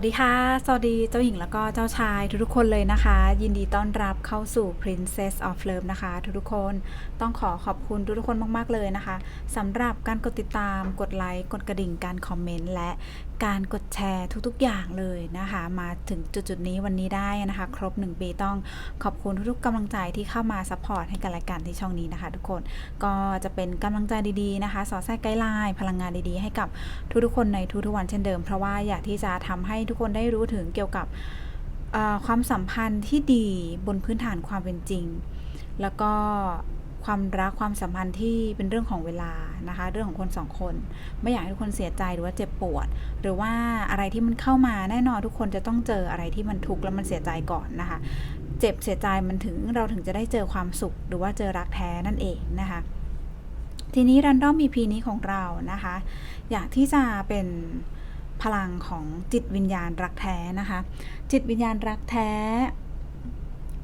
สวัสดีค่ะ สวัสดีเจ้าหญิงแล้วก็เจ้าชายทุกๆคนเลยนะคะ ยินดีต้อนรับเข้าสู่ Princess of Love นะคะ ทุกๆคนต้องขอขอบคุณทุกๆคนมากๆเลยนะคะสำหรับการกดติดตามกดไลค์กดกระดิ่งการคอมเมนต์และ การกดแชร์ทุกๆอย่างเลยนะคะ มาถึงจุดๆนี้วันนี้ได้นะคะ ครบ 1 ปีต้องขอบคุณทุกๆกำลังใจที่เข้ามาซัพพอร์ตให้กันและกันที่ช่องนี้นะคะ ทุกคนก็จะเป็นกำลังใจดีๆนะคะสอดแทรกไกด์ไลน์พลังงานดีๆ ให้กับทุกๆคนในทุกๆวันเช่นเดิม เพราะว่าอยากที่จะทำให้ทุกคนได้รู้ถึงเกี่ยวกับความสัมพันธ์ที่ดีบนพื้นฐานความเป็นจริง แล้วก็ ความรักความสัมพันธ์ที่เป็นเรื่องของเวลานะคะ เรื่องของคนสองคน ไม่อยากให้ทุกคนเสียใจหรือว่าเจ็บปวด หรือว่าอะไรที่มันเข้ามาแน่นอนทุกคนจะต้องเจออะไรที่มันทุกข์แล้วมันเสียใจก่อนนะคะ เจ็บเสียใจมันถึงเราถึงจะได้เจอความสุข หรือว่าเจอรักแท้นั่นเองนะคะ ทีนี้รันดอม EP นี้ของเรานะคะ อยากที่จะเป็นพลังของจิตวิญญาณรักแท้นะคะ จิตวิญญาณรักแท้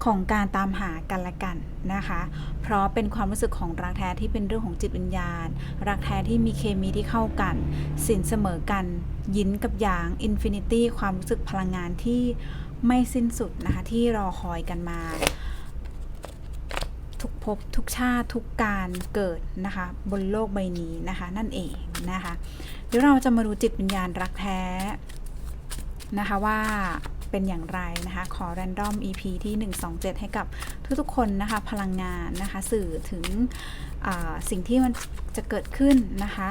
ของการตามหากันและกันนะคะ เพราะเป็นความรู้สึกของรักแท้ที่เป็นเรื่องของจิตวิญญาณ รักแท้ที่มีเคมีที่เข้ากัน สินเสมอกัน ยินกับหยางอินฟินิตี้ความรู้สึกพลังงานที่ไม่สิ้นสุดนะคะ ที่รอคอยกันมา ทุกภพทุกชาติทุกการเกิดนะคะ บนโลกใบนี้นะคะ นั่นเองนะคะ เดี๋ยวเราจะมาดูจิตวิญญาณรักแท้นะคะว่า เป็นอย่างไรนะคะ ขอ Random EP ที่ 127 ให้กับทุกๆคนนะคะ พลังงานนะคะ สื่อถึงสิ่งที่มันจะเกิดขึ้นนะคะ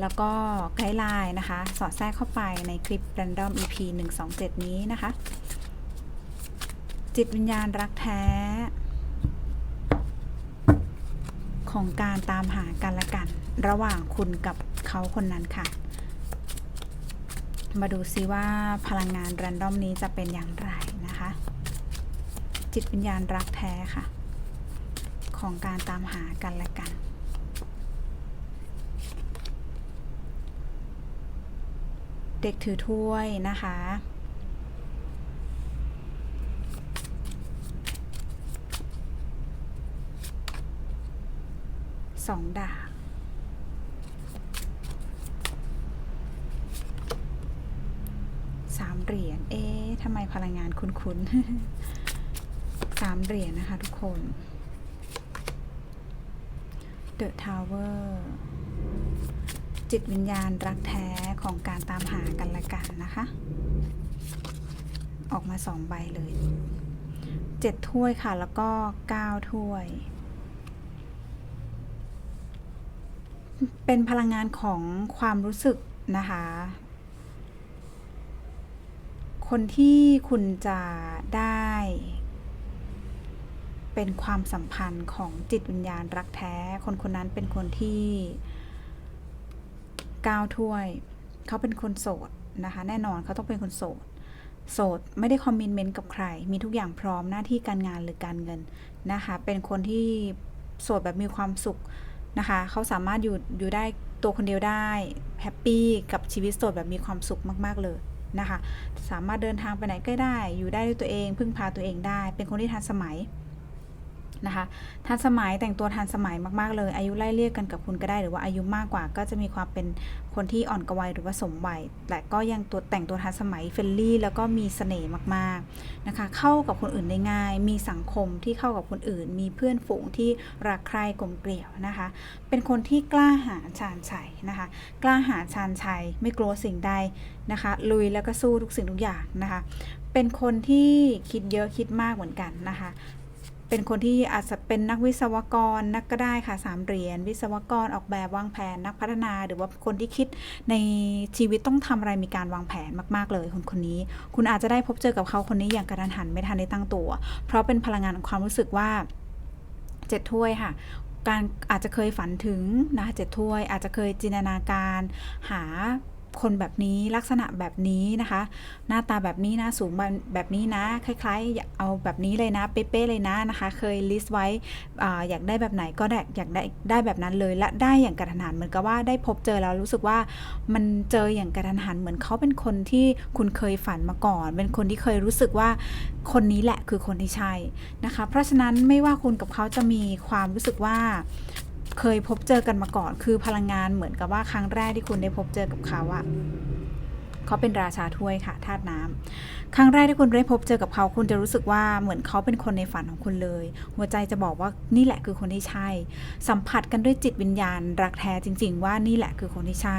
แล้วก็ไกด์ไลน์นะคะ สอดแทรกเข้าไปในคลิป Random EP 127 นี้นะคะ จิตวิญญาณรักแท้ ของการตามหากันและกัน ระหว่างคุณกับเขาคนนั้นค่ะ มาดูซิว่าพลังงานแรนดอมนี้จะเป็นอย่างไรนะคะ จิตวิญญาณรักแท้ค่ะ ของการตามหากันและกัน เด็กถือถ้วยนะคะสองดาบสาม เหรียญ เอ๊ะทำไมพลังงานคุ้นๆสามเหรียญนะคะทุกคน The Tower จิตวิญญาณรักแท้ของการตามหากันละกันนะคะ ออกมาสองใบเลยเจ็ดถ้วยค่ะ แล้วก็เก้าถ้วย เป็นพลังงานของความรู้สึกนะคะ คนที่คุณจะได้ เป็นความสัมพันธ์ของจิตวิญญาณรักแท้ คนคนนั้นเป็นคนที่ก้าวถ้วย เขาเป็นคนโสดนะคะ แน่นอนเขาต้องเป็นคนโสด โสดไม่ได้คอมมินเมนต์กับใคร มีทุกอย่างพร้อมหน้าที่การงานหรือการเงินนะคะ เป็นคนที่โสดแบบมีความสุขนะคะ เขาสามารถอยู่อยู่ได้ตัวคนเดียวได้แฮปปี้กับชีวิตโสดแบบมีความสุขมาก ๆ เลย นะคะ สามารถเดินทางไปไหนก็ได้ อยู่ได้ด้วยตัวเอง พึ่งพาตัวเองได้ เป็นคนที่ทันสมัย นะคะทันสมัยแต่งตัวทันสมัยมากๆเลย อายุไล่เรียกกันกับคุณก็ได้หรือว่าอายุมากกว่า ก็จะมีความเป็นคนที่อ่อนกวัยหรือว่าสมวัยแต่ก็ยังตัวแต่งตัวทันสมัยเฟรนลี่ แล้วก็มีเสน่ห์มากๆนะคะ เข้ากับคนอื่นได้ง่าย มีสังคมที่เข้ากับคนอื่น มีเพื่อนฝูงที่รักใคร่กลมเกลียวนะคะ เป็นคนที่กล้าหาญชาญชัยนะคะ กล้าหาญชาญชัยไม่กลัวสิ่งใดนะคะ ลุยแล้วก็สู้ทุกสิ่งทุกอย่างนะคะ เป็นคนที่คิดเยอะคิดมากเหมือนกันนะคะ เป็นคนที่อาจจะเป็นนักวิศวกรนักก็ได้ค่ะสามเหรียญวิศวกรออกแบบวางแผนนักพัฒนา หรือว่าคนที่คิดในชีวิตต้องทำอะไรมีการวางแผนมาก ๆ เลยคนคนนี้ คุณอาจจะได้พบเจอกับเขาคนนี้อย่างกระทันหันไม่ทันได้ตั้งตัว เพราะเป็นพลังงานของความรู้สึกว่าเจ็ดถ้วยค่ะการอาจจะเคยฝันถึงนะเจ็ดถ้วยอาจจะเคยจินตนาการหา คนแบบนี้ลักษณะแบบนี้นะคะ หน้าตาแบบนี้นะสูงแบบแบบนี้นะ คล้ายๆ เอาแบบนี้เลยนะ เป๊ะๆเลยนะนะคะ เคยลิสต์ไว้อาอยากได้แบบไหนก็ได้อยากได้ได้แบบนั้นเลยและได้อย่างกระทันหันเหมือนกับว่าได้พบเจอแล้วรู้สึกว่ามันเจออย่างกระทันหันเหมือนเขาเป็นคนที่คุณเคยฝันมาก่อน เป็นคนที่เคยรู้สึกว่าคนนี้แหละคือคนที่ใช่นะคะ เพราะฉะนั้นไม่ว่าคุณกับเขาจะมีความรู้สึกว่า เคยพบเจอกันมาก่อน คือพลังงานเหมือนกับว่าครั้งแรกที่คุณได้พบเจอกับเขาอะ เขาเป็นราชาถ้วยค่ะธาตุน้ำครั้งแรกที่คุณได้พบเจอกับเขาคุณจะรู้สึกว่าเหมือนเขาเป็นคนในฝันของคุณเลย หัวใจจะบอกว่านี่แหละคือคนที่ใช่ สัมผัสกันด้วยจิตวิญญาณ รักแท้จริง ๆ ว่านี่แหละคือคนที่ใช่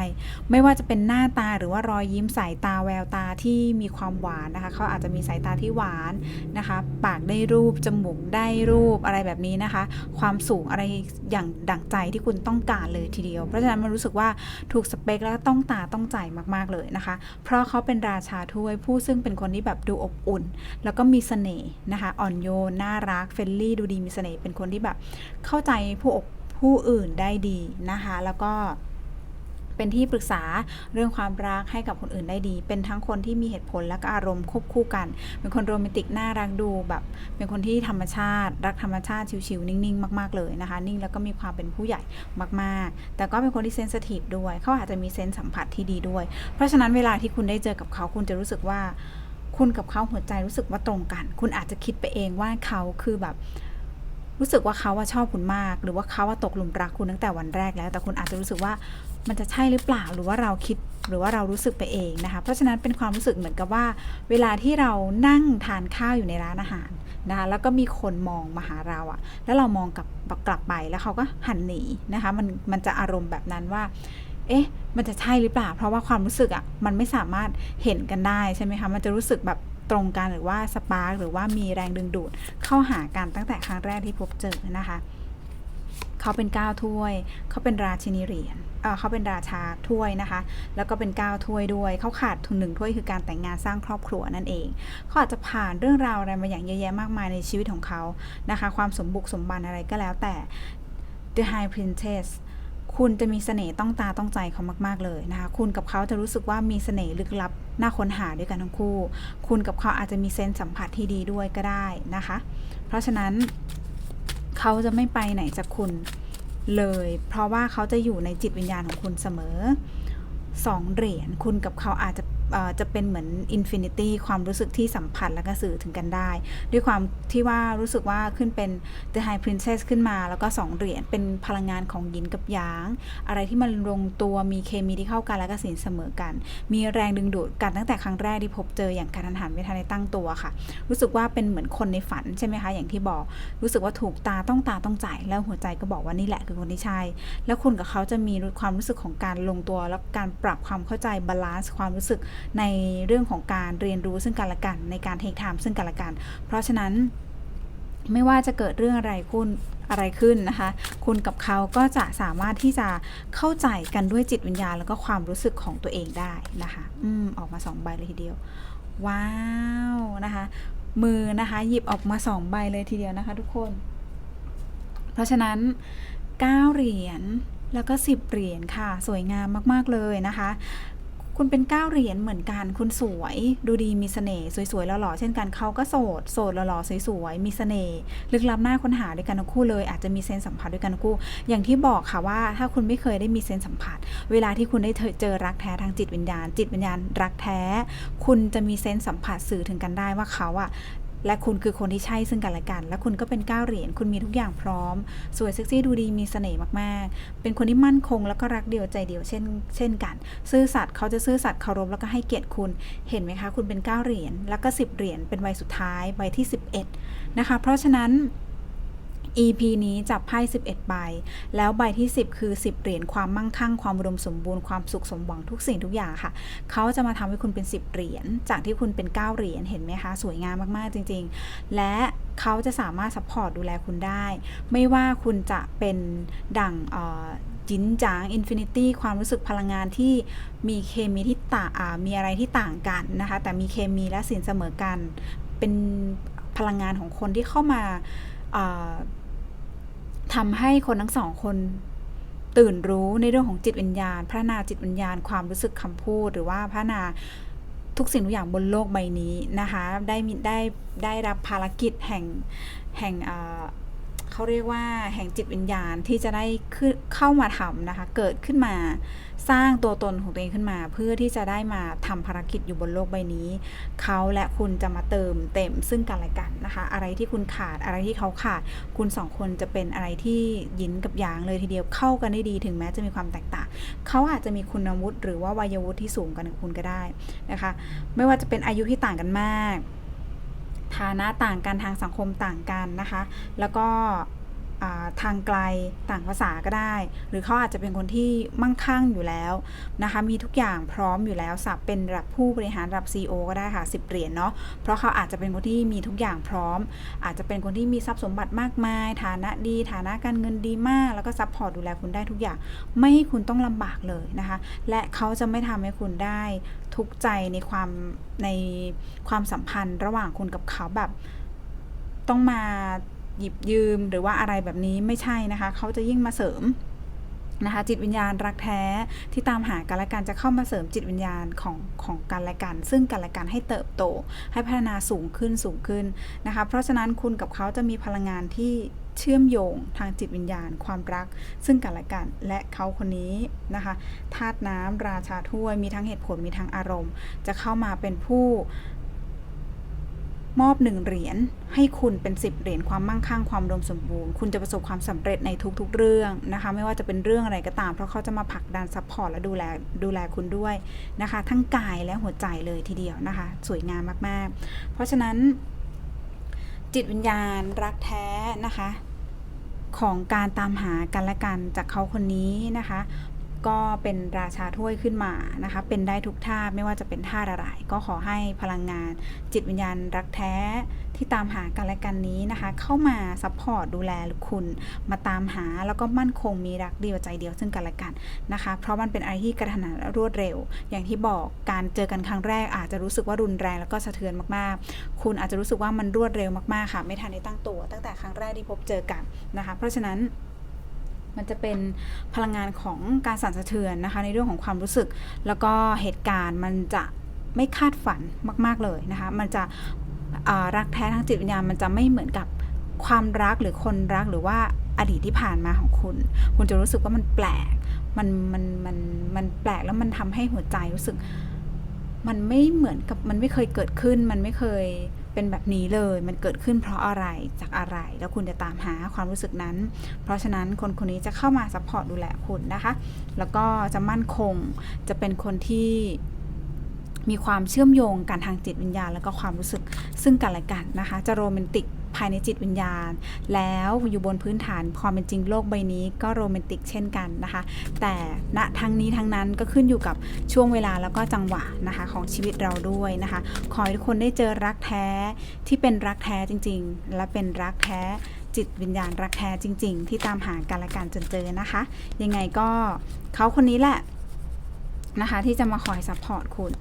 ไม่ว่าจะเป็นหน้าตาหรือว่ารอยยิ้มสายตาแววตาที่มีความหวานนะคะ เขาอาจจะมีสายตาที่หวานนะคะ ปากได้รูปจมูกได้รูปอะไรแบบนี้นะคะ ความสูงอะไรอย่างดั่งใจที่คุณต้องการเลยทีเดียว เพราะฉะนั้นมันรู้สึกว่าถูกสเปคแล้วต้องตาต้องใจมากๆเลยนะคะเพราะเขาเป็นราชาถ้วยผู้ซึ่งเป็นคนที่แบบดูอบอุ่น แล้วก็มีเสน่ห์นะคะอ่อนโยนน่ารักเฟรนลี่ดูดีมีเสน่ห์เป็นคนที่แบบเข้าใจผู้อกผู้อื่นได้ดีนะคะ แล้วก็ เป็นที่ปรึกษาเรื่องความรักให้กับคนอื่นได้ดี เป็นทั้งคนที่มีเหตุผลและก็อารมณ์ควบคู่กัน เป็นคนโรแมนติกน่ารักดูแบบเป็นคนที่ธรรมชาติ รักธรรมชาติชิวๆนิ่งๆ มากๆเลยนะคะ นิ่งแล้วก็มีความเป็นผู้ใหญ่มากๆ แต่ก็เป็นคนที่เซนสทีฟด้วย เขาอาจจะมีเซนส์สัมผัสที่ดีด้วย เพราะฉะนั้นเวลาที่คุณได้เจอกับเขาคุณจะรู้สึกว่าคุณกับเขาหัวใจรู้สึกว่าตรงกัน คุณอาจจะคิดไปเองว่าเขาคือแบบ รู้สึกว่าเขาว่าชอบคุณมาก หรือว่าเขาว่าตกหลุมรักคุณตั้งแต่วันแรกแล้ว แต่คุณอาจจะรู้สึกว่ามันจะใช่หรือเปล่าหรือว่าเราคิดหรือว่าเรารู้สึกไปเองนะคะ เพราะฉะนั้นเป็นความรู้สึกเหมือนกับว่า เวลาที่เรานั่งทานข้าวอยู่ในร้านอาหารนะคะแล้วก็มีคนมองมาหาเราอะแล้วเรามองกลับกลับไปแล้วเขาก็หันหนีนะคะมันมันจะอารมณ์แบบนั้นว่า เอ๊ะ มันจะใช่หรือเปล่า เพราะว่าความรู้สึกอะมันไม่สามารถเห็นกันได้ใช่ไหมคะมันจะรู้สึกแบบ ตรงกันหรือว่าสปาร์กหรือว่ามีแรงดึงดูดเข้าหากันตั้งแต่ครั้งแรกที่พบเจอนะคะเขาเป็นก้าวถ้วย เขาเป็นราชินีเหรียญเเขาเป็นราชาถ้วยนะคะ แล้วก็เป็นก้าวถ้วยด้วย เขาขาดทุนหนึ่งถ้วยคือการแต่งงานสร้างครอบครัวนั่นเอง เขาอาจจะผ่านเรื่องราวอะไรมาอย่างเยอะแยะมากมายในชีวิตของเขานะคะ ความสมบุกสมบันอะไรก็แล้วแต่ The High Princess คุณจะมีเสน่ห์ต้องตาต้องใจเขามากๆเลยนะคะ คุณกับเขาจะรู้สึกว่ามีเสน่ห์ลึกลับน่าค้นหาด้วยกันทั้งคู่ คุณกับเขาอาจจะมีเซนส์สัมผัสที่ดีด้วยก็ได้นะคะ เพราะฉะนั้นเขาจะไม่ไปไหนจากคุณเลย เพราะว่าเขาจะอยู่ในจิตวิญญาณของคุณเสมอสองเหรียญคุณกับเขาอาจจะ จะเป็นเหมือนอินฟินิตี้ความรู้สึกที่สัมผัสและก็สื่อถึงกันได้ ด้วยความที่ว่ารู้สึกว่าขึ้นเป็น The High Princess ขึ้นมา แล้วก็สองเหรียญเป็นพลังงานของยินกับหยาง อะไรที่มันลงตัวมีเคมีที่เข้ากันและก็สินเสมอกัน มีแรงดึงดูดกันตั้งแต่ครั้งแรกที่พบเจออย่างกรทันหันไม่ทันได้ตั้งตัวค่ะ รู้สึกว่าเป็นเหมือนคนในฝันใช่ไหมคะอย่างที่บอก รู้สึกว่าถูกตาต้องตาต้องใจแล้วหัวใจก็บอกว่านี่แหละคือคนที่ใช่แล้วคุณกับเขาจะมีความรู้สึกของการลงตัว แล้วการปรับความเข้าใจบาลานซ์ความรู้สึกในเรื่องของการเรียนรู้ซึ่งกันและกัน ในการเทคไทม์ซึ่งกันและกัน เพราะฉะนั้นไม่ว่าจะเกิดเรื่องอะไรคุณอะไรขึ้นนะคะ คุณกับเขาก็จะสามารถที่จะเข้าใจกันด้วยจิตวิญญาณ แล้วก็ความรู้สึกของตัวเองได้นะคะ อืมออกมาสองใบเลยทีเดียว ว้าวนะคะ มือนะคะหยิบออกมาสองใบเลยทีเดียวนะคะ ทุกคน เพราะฉะนั้น9เหรียญแล้วก็ 10 เหรียญค่ะ สวยงามมาก ๆ เลยนะคะ คุณเป็น9เหรียญเหมือนกัน คุณสวย ดูดีมีเสน่ห์สวยๆหล่อๆเช่นกันเขาก็โสดโสดหล่อๆสวยๆมีเสน่ห์ลึกลับหน้าค้นหาด้วยกันทั้งคู่เลย อาจจะมีเซนส์สัมผัสด้วยกันทั้งคู่ อย่างที่บอกค่ะว่าถ้าคุณไม่เคยได้มีเซนส์สัมผัส เวลาที่คุณได้เจอรักแท้ทางจิตวิญญาณ จิตวิญญาณรักแท้ คุณจะมีเซนส์สัมผัสสื่อถึงกันได้ว่าเขาอะ และคุณคือคนที่ใช่ซึ่งกันและกัน และคุณก็เป็นก้าวเหรียญคุณมีทุกอย่างพร้อม สวยเซ็กซี่ดูดีมีเสน่ห์มากๆ เป็นคนที่มั่นคงแล้วก็รักเดียวใจเดียวเช่น เช่นกัน ซื่อสัตย์เขาจะซื่อสัตย์เคารพแล้วก็ให้เกียรติคุณเห็นไหมคะ คุณเป็นก้าเหรียญแล้วก็10เหรียญเป็นใบสุดท้ายใบที่ 11นะคะเพราะฉะนั้น EP นี้จับไพ่ 11 ใบ แล้วใบที่ 10 คือ 10 เหรียญความมั่งคั่ง ความอุดมสมบูรณ์ ความสุขสมหวังทุกสิ่งทุกอย่างค่ะ เขาจะมาทำให้คุณเป็น 10 เหรียญ จากที่คุณเป็น 9 เหรียญ เห็นไหมคะ สวยงามมาก ๆ จริง ๆ และเขาจะสามารถซัพพอร์ตดูแลคุณได้ ไม่ว่าคุณจะเป็นดั่งจินจางอินฟินิตี้ความรู้สึกพลังงานที่มีเคมีที่ต่างมีอะไรที่ต่างกันนะคะ แต่มีเคมีและสินเสมอกัน เป็นพลังงานของคนที่เข้ามาา ทำให้คนทั้งสองคน ตื่นรู้ในเรื่องของจิตวิญญาณ พัฒนาจิตวิญญาณความรู้สึกคำพูด หรือว่าพัฒนาทุกสิ่งทุกอย่างบนโลกใบนี้นะคะ ได้ได้ได้รับภารกิจแห่งแห่งอ่า เขาเรียกว่าแห่งจิตวิญญาณที่จะได้ขึ้นเข้ามาทำนะคะ เกิดขึ้นมาสร้างตัวตนของตัวเองขึ้นมา เพื่อที่จะได้มาทำภารกิจอยู่บนโลกใบนี้ เขาและคุณจะมาเติมเต็มซึ่งกันและกันนะคะ อะไรที่คุณขาดอะไรที่เขาขาด คุณสองคนจะเป็นอะไรที่ยินกับยางเลยทีเดียวเข้ากันได้ดีถึงแม้จะมีความแตกต่าง เขาอาจจะมีคุณวุฒิหรือว่าวัยวุฒิที่สูงกันกับคุณก็ได้นะคะ ไม่ว่าจะเป็นอายุที่ต่างกันมาก ฐานะต่างกันทางสังคมต่างกันนะคะ แล้วก็ ทางไกลต่างภาษาก็ได้ หรือเขาอาจจะเป็นคนที่มั่งคั่งอยู่แล้วนะคะมีทุกอย่างพร้อมอยู่แล้วสับเป็นระดับผู้บริหารระดับ CEO ก็ได้ค่ะ10เหรียญเนาะเพราะเขาอาจจะเป็นคนที่มีทุกอย่างพร้อม อาจจะเป็นคนที่มีทรัพย์สมบัติมากมาย ฐานะดี ฐานะการเงินดีมาก แล้วก็ซัพพอร์ตดูแลคุณได้ทุกอย่าง ไม่ให้คุณต้องลำบากเลยนะคะและเขาจะไม่ทำให้คุณได้ทุกใจในความในความสัมพันธ์ระหว่างคุณกับเขาแบบต้องมา หยิบยืมหรือว่าอะไรแบบนี้ไม่ใช่นะคะ เขาจะยิ่งมาเสริมนะคะจิตวิญญาณรักแท้ที่ตามหากันและกันจะเข้ามาเสริมจิตวิญญาณของของกันและกัน ซึ่งกันและกันให้เติบโต ให้พัฒนาสูงขึ้นสูงขึ้นนะคะ เพราะฉะนั้นคุณกับเขาจะมีพลังงานที่เชื่อมโยงทางจิตวิญญาณ ความรัก ซึ่งกันและกันและเขาคนนี้นะคะธาตุน้ำราชาถ้วยมีทั้งเหตุผลมีทั้งอารมณ์ จะเข้ามาเป็นผู้ มอบหนึ่งเหรียญให้คุณเป็น 10 เหรียญความมั่งคั่งความอุดมสมบูรณ์ คุณจะประสบความสำเร็จในทุกๆเรื่องนะคะ ไม่ว่าจะเป็นเรื่องอะไรก็ตาม เพราะเขาจะมาผลักดันซัพพอร์ตและดูแลดูแลคุณด้วยนะคะ ทั้งกายและหัวใจเลยทีเดียวนะคะ สวยงามมากๆ เพราะฉะนั้นจิตวิญญาณรักแท้นะคะของการตามหากันและกันจากเขาคนนี้นะคะ ก็เป็นราชาถ้วยขึ้นมานะคะ เป็นได้ทุกธาไม่ว่าจะเป็นธาอะไรก็ขอให้พลังงาน จิตวิญญาณรักแท้ที่ตามหากันและกันนี้นะคะ เข้ามาซัพพอร์ตดูแลคุณ มาตามหาแล้วก็มั่นคงมีรักเดียวใจเดียวซึ่งกันและกันนะคะ เพราะมันเป็นอะไรที่กระทันหันและรวดเร็ว อย่างที่บอกการเจอกันครั้งแรกอาจจะรู้สึกว่ารุนแรงแล้วก็สะเทือนมากๆ คุณอาจจะรู้สึกว่ามันรวดเร็วมากๆค่ะ ไม่ทันได้ตั้งตัว ตั้งแต่ครั้งแรกที่พบเจอกันนะคะ เพราะฉะนั้น มันจะเป็นพลังงานของการสั่นสะเทือนนะคะ ในเรื่องของความรู้สึก แล้วก็เหตุการณ์มันจะไม่คาดฝันมาก ๆเลยนะคะ มันจะรักแท้ทางจิตวิญญาณมันจะไม่เหมือนกับความรักหรือคนรักหรือว่าอดีตที่ผ่านมาของคุณ คุณจะรู้สึกว่ามันแปลก มันมันมันมันแปลกแล้วมันทำให้หัวใจรู้สึก มันไม่เหมือนกับมันไม่เคยเกิดขึ้น มันไม่เคย เป็นแบบนี้เลยมันเกิดขึ้นเพราะอะไรจากอะไร แล้วคุณจะตามหาความรู้สึกนั้น เพราะฉะนั้นคนคนนี้จะเข้ามาซัพพอร์ตดูแลคุณนะคะ แล้วก็จะมั่นคงจะเป็นคนที่มีความเชื่อมโยงกันทางจิตวิญญาณ แล้วก็ความรู้สึกซึ่งกันและกันนะคะ จะโรแมนติก ภายในจิตวิญญาณ แล้วอยู่บนพื้นฐานความเป็นจริงโลกใบนี้ก็โรแมนติกเช่นกันนะคะ แต่ณทั้งนี้ทั้งนั้นก็ขึ้นอยู่กับช่วงเวลาแล้วก็จังหวะนะคะ ของชีวิตเราด้วยนะคะ ขอให้ทุกคนได้เจอรักแท้ที่เป็นรักแท้จริง ๆ และเป็นรักแท้จิตวิญญาณรักแท้จริง ๆ ที่ตามหากันและกันจนเจอนะคะ ยังไงก็เขาคนนี้แหละนะคะที่จะมาคอยซัพพอร์ตคุณ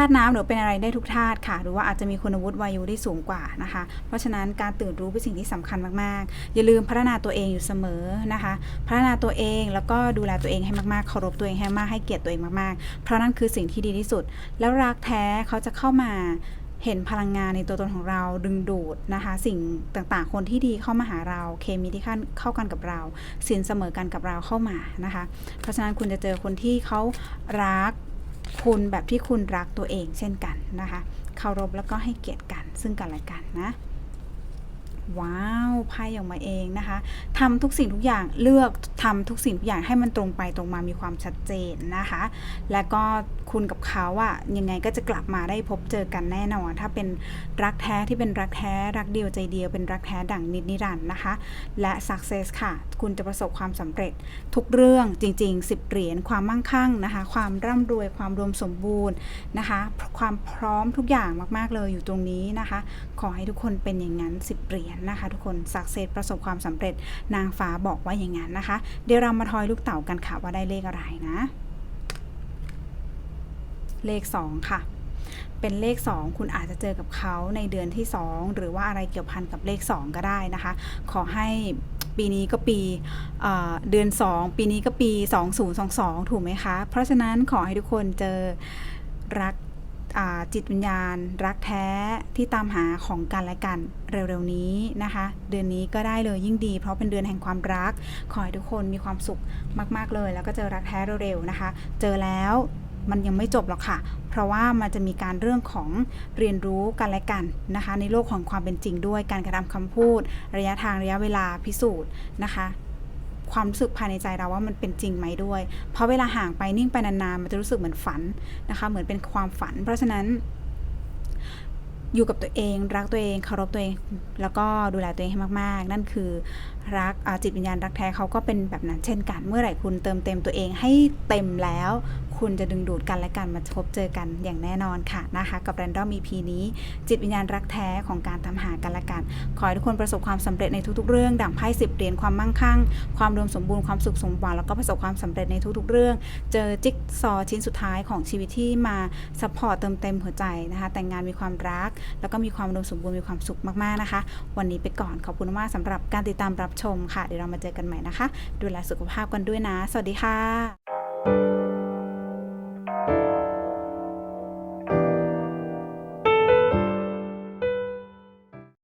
าตุน้ำหรือเป็นอะไรได้ทุกธาตุค่ะ หรือว่าอาจจะมีคุณวุฒิวายุที่สูงกว่านะคะ เพราะฉะนั้นการตื่นรู้เป็นสิ่งที่สำคัญมากๆ อย่าลืมพัฒนาตัวเองอยู่เสมอนะคะ พัฒนาตัวเองแล้วก็ดูแลตัวเองให้มากๆเคารพตัวเองให้มากให้เกียรติตัวเองมากๆ เพราะนั่นคือสิ่งที่ดีที่สุด แล้วรักแท้เขาจะเข้ามาเห็นพลังงานในตัวตนของเราดึงดูดนะคะ สิ่งต่างๆ คนที่ดีเข้ามาหาเราเคมีที่เข้าเข้ากันกับเราสินเสมอกันกับเราเข้ามานะคะ เพราะฉะนั้นคุณจะเจอคนที่เขารัก คุณแบบที่คุณรักตัวเองเช่นกันนะคะ เคารพแล้วก็ให้เกียรติกันซึ่งกันและกันนะ ว้าวไพ่ออกมาเองนะคะทำทุกสิ่งทุกอย่างเลือกทำทุกสิ่งทุกอย่างให้มันตรงไปตรงมามีความชัดเจนนะคะ และก็คุณกับเขาอะยังไงก็จะกลับมาได้พบเจอกันแน่นอน ถ้าเป็นรักแท้ที่เป็นรักแท้ รักเดียวใจเดียวเป็นรักแท้ดั่งนิดนิรันดร์นะคะ และ success ค่ะ คุณจะประสบความสำเร็จทุกเรื่องจริง ๆ 10 เหรียญความมั่งคั่งนะคะ ความร่ำรวยความรวมสมบูรณ์นะคะ ความพร้อมทุกอย่างมาก ๆ เลยอยู่ตรงนี้นะคะ ขอให้ทุกคนเป็นอย่างนั้น 10 เหรียญนะคะ ทุกคนสักเซสประสบความสำเร็จนางฟ้าบอกว่าอย่างนั้นนะคะ เดี๋ยวเรามาทอยลูกเต่ากันค่ะว่าได้เลขอะไรนะ เลข 2 ค่ะเป็นเลข 2 คุณอาจจะเจอกับเขาในเดือนที่ 2 หรือว่าอะไรเกี่ยวพันกับเลข 2 ก็ได้นะคะ ขอให้ปีนี้ก็ปีเอ่อเดือน 2 ปีนี้ก็ปี 2022 ถูกไหมคะ เพราะฉะนั้นขอให้ทุกคนเจอ จิตวิญญาณ รักแท้ที่ตามหาของกันและกันเร็วๆนี้นะคะ เดือนนี้ก็ได้เลยยิ่งดี เพราะเป็นเดือนแห่งความรัก ขอให้ทุกคนมีความสุขมาก ๆเลย แล้วก็เจอรักแท้เร็วๆนะคะ เจอแล้วมันยังไม่จบหรอกค่ะ เพราะว่ามันจะมีการเรื่องของเรียนรู้กันและกันนะคะ ในโลกของความเป็นจริงด้วยการกระทำคำพูด ระยะทางระยะเวลาพิสูจน์นะคะ ความรู้สึกภายในใจเราว่ามันเป็นจริงไหมด้วย เพราะเวลาห่างไปนิ่งไปนานๆ มันจะรู้สึกเหมือนฝันนะคะ เหมือนเป็นความฝัน เพราะฉะนั้น อยู่กับตัวเอง รักตัวเองเคารพตัวเอง แล้วก็ดูแลตัวเองให้มากๆ นั่นคือรักจิตวิญญาณรักแท้เขาก็เป็นแบบนั้นเช่นกัน เมื่อไหร่คุณเติมเต็มตัวเองให้เต็มแล้ว คุณจะดึงดูดกันและกันมาพบเจอกันอย่างแน่นอนค่ะนะคะ กับ Random EP นี้ จิตวิญญาณรักแท้ของการทำหากันและกัน ขอให้ทุกคนประสบความสำเร็จในทุกๆเรื่อง ดั่งไพ่สิบเหรียญความมั่งคั่ง ความรวมสมบูรณ์ความสุขสมหวังแล้วก็ประสบความสำเร็จในทุกๆเรื่อง เจอจิ๊กซอชิ้นสุดท้ายของชีวิตที่มาซัพพอร์ตเติมเต็มหัวใจนะคะ แต่งงานมีความรัก แล้วก็มีความรวมสมบูรณ์มีความสุขมากๆนะคะ วันนี้ไปก่อนขอบคุณมากสำหรับการติดตามรับชมค่ะเดี๋ยวเรามาเจอกันใหม่นะคะ ดูแลสุขภาพกันด้วยนะ สวัสดีค่ะ